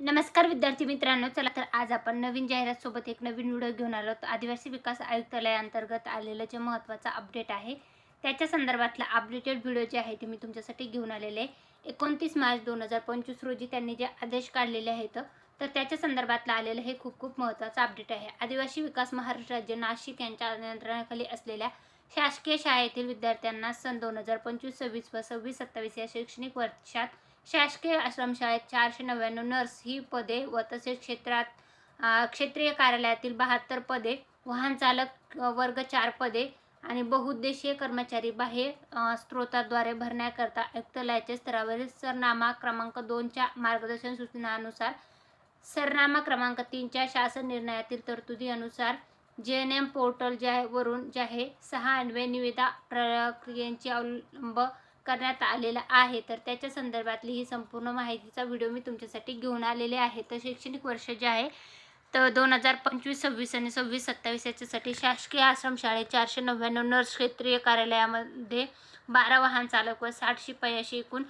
नमस्कार विद्यार्थी मित्रांनो चला तर आज आपण नवीन जाहिरात सोबत एक नवीन व्हिडिओ घेऊन आलो आहोत. आदिवासी विकास आयुक्तालयाअंतर्गत आलेलं जे महत्त्वाचं अपडेट आहे त्याच्या संदर्भातला अपडेटेड व्हिडिओ जे आहे ते मी तुमच्यासाठी घेऊन आलेले आहे एकोणतीस मार्च दोन हजार पंचवीस रोजी त्यांनी जे आदेश काढलेले आहेत तर त्याच्या संदर्भातलं आलेलं हे खूप खूप महत्त्वाचं अपडेट आहे आदिवासी विकास महाराष्ट्र राज्य नाशिक यांच्या नियंत्रणाखाली असलेल्या शासकीय शाळेतील विद्यार्थ्यांना सन दोन हजार पंचवीस सव्वीस व सव्वीस सत्तावीस या शैक्षणिक वर्षात शासकीय आश्रमशाळेत चारशे नव्याण्णव नर्स ही पदे व तसेच क्षेत्रात क्षेत्रीय कार्यालयातील बहात्तर पदे वाहन चालक वर्ग चार पदे आणि बहुउद्देशीय कर्मचारी बाह्य स्त्रोताद्वारे स्रोताद्वारे भरण्याकरता आयुक्तालयाच्या स्तरावरील सरनामा क्रमांक दोनच्या मार्गदर्शन सूचनानुसार सरनामा क्रमांक तीनच्या शासन निर्णयातील तरतुदी अनुसार जे एन एम पोर्टल ज्या वरून जे आहे सहा अन्वय निविदा प्रक्रियांची अवलंब करण्यात आलेला आहे. तर त्याच्या संदर्भातली ही संपूर्ण माहितीचा व्हिडिओ मी तुमच्यासाठी घेऊन आलेले आहे. तर शैक्षणिक वर्ष जे आहे तर दोन हजार पंचवीस सव्वीस आणि सव्वीस सत्तावीस याच्यासाठी शासकीय आश्रमशाळेत चारशे नव्याण्णव नर्स क्षेत्रीय कार्यालयामध्ये बारा वाहन चालक व साठ शिपाई अशी एकूण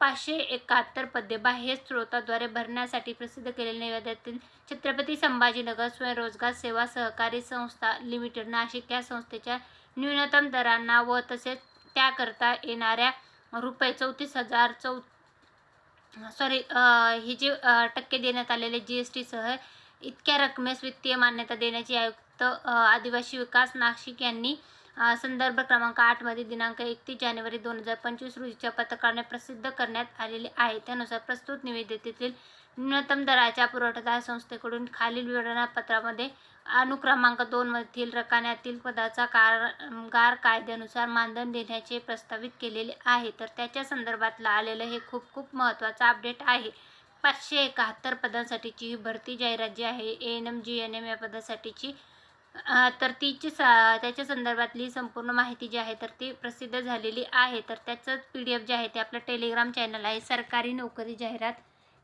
पाचशे एकाहत्तर पदे बाह्य स्रोताद्वारे भरण्यासाठी प्रसिद्ध केलेल्या निवेदनातील छत्रपती संभाजीनगर स्वयंरोजगार सेवा सहकारी संस्था लिमिटेड नाशिक या संस्थेच्या न्यूनतम दरांना व तसेच त्याकरता येणाऱ्या रुपये चौतीस हजार चौ सॉरी ही जे टक्के देण्यात आलेले जी एस टीसह इतक्या रकमेस वित्तीय मान्यता देण्याची आयुक्त आदिवासी विकास नाशिक यांनी संदर्भ क्रमांक आठमध्ये दिनांक एकतीस जानेवारी दोन हजार पंचवीस रोजीच्या पत्रकाने प्रसिद्ध करण्यात आलेले आहे. त्यानुसार प्रस्तुत निवेदितेतील न्यूनतम दराच्या पुरवठादार संस्थेकडून खालील विवरणपत्रामध्ये अनुक्रमांक दोनमधील रकान्यातील पदाचा कामगार कायद्यानुसार मानधन देण्याचे प्रस्तावित केलेले आहे. तर त्याच्या संदर्भातलं आलेलं हे खूप खूप महत्त्वाचं अपडेट आहे. पाचशे एकाहत्तर पदांसाठीची ही भरती जाहिरात जी आहे. A N M G N M या पदासाठीची. तर तिची सा त्याच्या संदर्भातली संपूर्ण माहिती जी आहे तर ती प्रसिद्ध झालेली आहे. तर त्याचंच पी डी एफ जे आहे ते आपलं टेलिग्राम चॅनल आहे. सरकारी नोकरी जाहिरात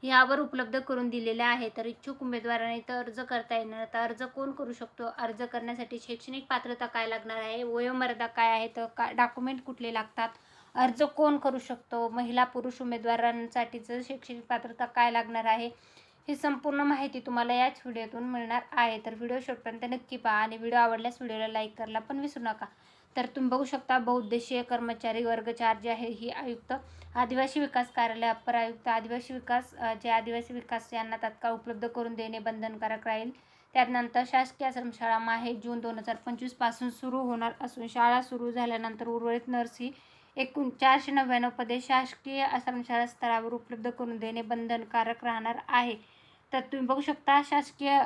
ह्यावर उपलब्ध करून दिलेल्या आहे. तर इच्छुक उमेदवाराने तर अर्ज करता येणार. तर अर्ज कोण करू शकतो? अर्ज करण्यासाठी शैक्षणिक पात्रता काय लागणार आहे? वयोमर्यादा काय आहे? तर का डॉक्युमेंट कुठले लागतात? अर्ज कोण करू शकतो? महिला पुरुष उमेदवारांसाठीचं शैक्षणिक पात्रता काय लागणार आहे? ही संपूर्ण माहिती तुम्हाला याच व्हिडिओतून मिळणार आहे. तर व्हिडिओ शेवटपर्यंत नक्की पहा आणि व्हिडिओ आवडल्यास व्हिडिओला लाईक करायला पण विसरू नका. तर तुम्ही बघू शकता बहुउद्देशीय कर्मचारी वर्ग चार जे आहे ही आयुक्त आदिवासी विकास कार्यालय अपर आयुक्त आदिवासी विकास जे आदिवासी विकास यांना तात्काळ उपलब्ध करून देणे बंधनकारक राहील. त्यानंतर शासकीय आश्रमशाळा माहे जून दोन हजार पंचवीसपासून सुरू होणार असून शाळा सुरू झाल्यानंतर उर्वरित नर्स ही एकूण चारशे नव्याण्णव पदे शासकीय आश्रमशाळा स्तरावर उपलब्ध करून देणे बंधनकारक राहणार आहे. तर तुम्ही बघू शकता शासकीय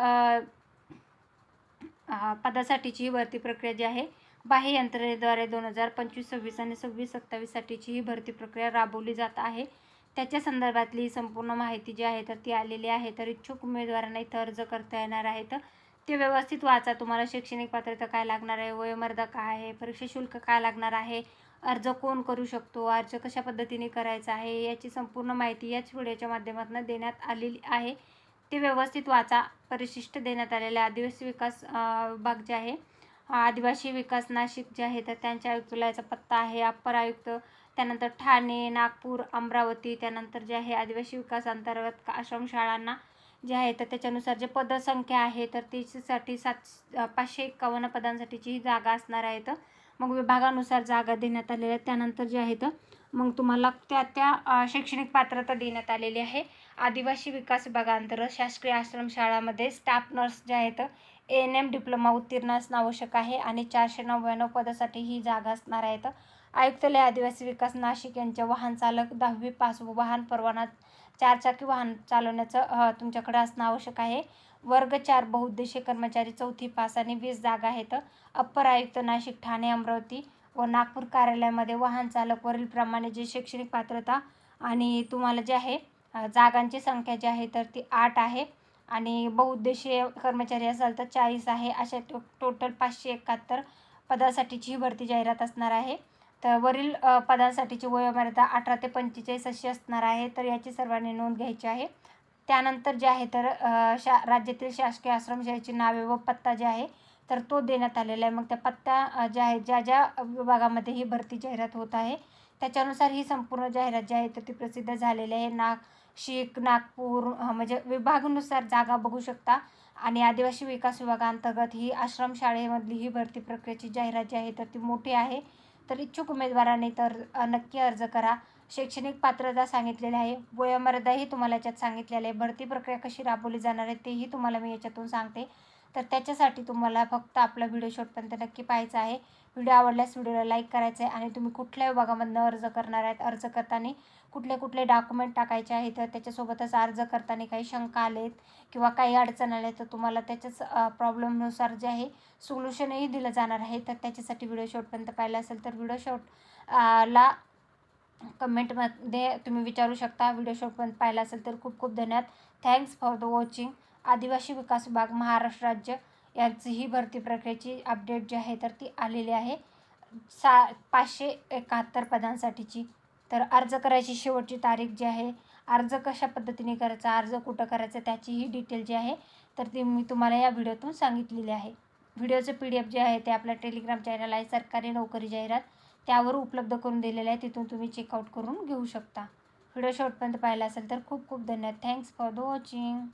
पदासाठीची ही भरती प्रक्रिया जी आहे बाह्य यंत्रणेद्वारे दोन हजार पंचवीस सव्वीस आणि सव्वीस सत्तावीससाठीची ही भरती प्रक्रिया राबवली जात आहे. त्याच्या संदर्भातली संपूर्ण माहिती जी आहे तर ती आलेली आहे. तर इच्छुक उमेदवारांना इथं अर्ज करता येणार आहे तर ते व्यवस्थित वाचा. तुम्हाला शैक्षणिक पात्रता काय लागणार आहे? वयोमर्यादा काय आहे? परीक्षा शुल्क काय लागणार आहे? अर्ज कोण करू शकतो? अर्ज कशा पद्धतीने करायचा आहे? याची संपूर्ण माहिती याच व्हिडिओच्या माध्यमातून देण्यात आलेली आहे. ते व्यवस्थित वाचा. परिशिष्ट देण्यात आलेले आदिवासी विकास विभाग जे आहे आदिवासी विकास नाशिक जे आहे तर त्यांच्या आयुक्तालयाचा पत्ता आहे. अप्पर आयुक्त त्यानंतर ठाणे नागपूर अमरावती त्यानंतर जे आहे आदिवासी विकास अंतर्गत आश्रमशाळांना जे आहे तर त्याच्यानुसार जे पदसंख्या आहे तर त्याच्यासाठी सात पाचशे एकावन्न पदांसाठीची ही जागा असणार आहे तर मग विभागानुसार जागा देण्यात आलेल्या आहेत. त्यानंतर जे आहे तर मग तुम्हाला त्या त्या शैक्षणिक पात्रता देण्यात आलेली आहे. आदिवासी विकास विभागांतर्गत शासकीय आश्रमशाळामध्ये स्टाफ नर्स जे आहेत ए एन एम डिप्लोमा उत्तीर्ण असणं आवश्यक आहे आणि चारशे नव्याण्णव पदासाठी ही जागा असणार आहेत. आयुक्तालय आदिवासी विकास नाशिक यांच्या वाहन चालक दहावी पास व वाहन परवाना चारचाकी वाहन चालवण्याचं तुमच्याकडे असणं आवश्यक आहे. वर्ग चार बहुउद्देशीय कर्मचारी चौथी पास आणि वीस जागा आहेत. अप्पर आयुक्त नाशिक ठाणे अमरावती व नागपूर कार्यालयामध्ये वाहन चालक वरीलप्रमाणे जे शैक्षणिक पात्रता आणि तुम्हाला जे आहे जागांची संख्या जी आहे तर ती आठ आहे. आणि बहुउद्देशीय कर्मचारी असाल तर चाळीस आहे. अशा टो टोटल पाचशे एकाहत्तर पदासाठीची ही भरती जाहिरात असणार आहे. तर वरील पदांसाठीची वयोमर्यादा अठरा ते पंचेचाळीस अशी असणार आहे. तर याची सर्वांनी नोंद घ्यायची आहे. त्यानंतर जे आहे तर शा राज्यातील शासकीय आश्रमशाळेची नावे व पत्ता जे आहे तर तो देण्यात आलेला आहे. मग त्या पत्ता ज्या आहे ज्या ज्या विभागामध्ये ही भरती जाहिरात होत आहे त्याच्यानुसार ही संपूर्ण जाहिरात जी आहे तर ती प्रसिद्ध झालेली आहे. ना नाशिक नागपूर म्हणजे विभागानुसार जागा बघू शकता. आणि आदिवासी विकास विभागाअंतर्गत ही आश्रमशाळेमधली ही भरती प्रक्रियेची जाहिरात जी आहे तर ती मोठी आहे. तर इच्छुक उमेदवारांनी तर नक्की अर्ज करा. शैक्षणिक पात्रता सांगितलेली आहे. वयोमर्यादाही तुम्हाला याच्यात सांगितलेली आहे. भरती प्रक्रिया कशी राबवली जाणार आहे तेही तुम्हाला मी याच्यातून सांगते. तर त्याच्यासाठी तुम्हाला फक्त आपला व्हिडिओ शॉटपर्यंत नक्की पाहायचा आहे. व्हिडिओ आवडल्यास व्हिडिओला लाईक करायचं आहे आणि तुम्ही कुठल्या विभागामधनं अर्ज करणार आहेत अर्ज करताना कुठले कुठले डॉक्युमेंट टाकायचे आहेत तर त्याच्यासोबतच अर्ज करताना काही शंका आलेत किंवा काही अडचण आले तर तुम्हाला त्याच्याच प्रॉब्लेमनुसार जे आहे सोल्युशनही दिलं जाणार आहे. तर त्याच्यासाठी व्हिडिओ शॉर्टपर्यंत पाहिला असेल तर व्हिडिओ शॉर्ट ला कमेंटमध्ये तुम्ही विचारू शकता. व्हिडिओ शॉर्टपर्यंत पाहिला असेल तर खूप खूप धन्यवाद. थँक्स फॉर द वॉचिंग आदिवासी विकास विभाग महाराष्ट्र राज्य. याची ही भरती प्रक्रियेची अपडेट जी आहे तर ती आलेली आहे. सा पाचशे एकाहत्तर पदांसाठीची. तर अर्ज करायची शेवटची तारीख जी आहे अर्ज कशा पद्धतीने करायचा अर्ज कुठं करायचा त्याची ही डिटेल जी आहे तर ती मी तुम्हाला या व्हिडिओतून सांगितलेली आहे. व्हिडिओचं पी डी एफ जे आहे ते आपल्या टेलिग्राम चॅनल आहे सरकारी नोकरी जाहिरात. त्यावर उपलब्ध करून दिलेलं आहे तिथून तुम्ही चेकआउट करून घेऊ शकता. व्हिडिओ शेवटपर्यंत पाहिला असेल तर खूप खूप धन्यवाद. Thanks for the watching